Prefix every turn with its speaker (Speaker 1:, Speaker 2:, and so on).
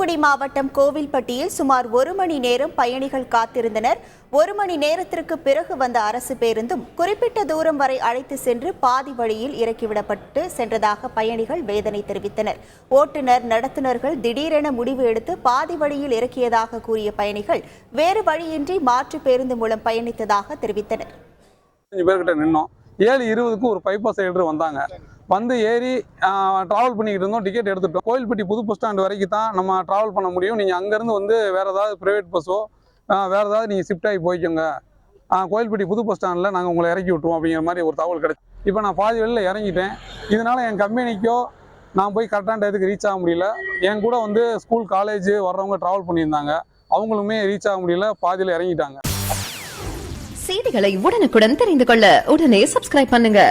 Speaker 1: தூத்துக்குடி மாவட்டம் கோவில்பட்டியில் சுமார் ஒரு மணி நேரம் பயணிகள் காத்திருந்தனர். ஒரு மணி நேரத்திற்கு பிறகு வந்த அரசு பேருந்தும் குறிப்பிட்ட தூரம் வரை அழைத்து சென்று பாதி வழியில் இறக்கிவிடப்பட்டு சென்றதாக பயணிகள் வேதனை தெரிவித்தனர். ஓட்டுநர் நடத்துனர்கள் திடீரென முடிவு எடுத்து பாதி வழியில் இறக்கியதாக கூறிய பயணிகள் வேறு வழியின்றி மாற்று பேருந்து மூலம் பயணித்ததாக தெரிவித்தனர்.
Speaker 2: ஏழு இருபதுக்கு ஒரு பைபாஸ் சைடு வந்தாங்க. வந்து ஏறி ட்ராவல் பண்ணிக்கிட்டு இருந்தோம். டிக்கெட் எடுத்துட்டோம். கோயில்பட்டி புது பஸ் ஸ்டாண்ட் வரைக்கும் தான் நம்ம ட்ராவல் பண்ண முடியும். நீங்கள் அங்கேருந்து வந்து வேறு ஏதாவது ப்ரைவேட் பஸ்ஸோ வேறு ஏதாவது நீங்கள் ஷிஃப்ட் ஆகி போய்க்கோங்க. கோயில்பட்டி புது பஸ் ஸ்டாண்டில் நாங்கள் உங்களை இறக்கி விட்டுருவோம் அப்படிங்கிற மாதிரி ஒரு தகவல் கிடச்சி. இப்போ நான் பாதி வெளியில் இறங்கிட்டேன். இதனால் என் கம்பெனிக்கோ நான் போய் கரெக்டான டயத்துக்கு ரீச் ஆக முடியல. என் கூட வந்து ஸ்கூல் காலேஜ் வர்றவங்க ட்ராவல் பண்ணியிருந்தாங்க. அவங்களுமே ரீச் ஆக முடியல. பாதியில் இறங்கிட்டாங்க.
Speaker 3: செய்திகளை உடனுக்குடன் தெரிந்து கொள்ள உடனே சப்ஸ்கிரைப் பண்ணுங்க.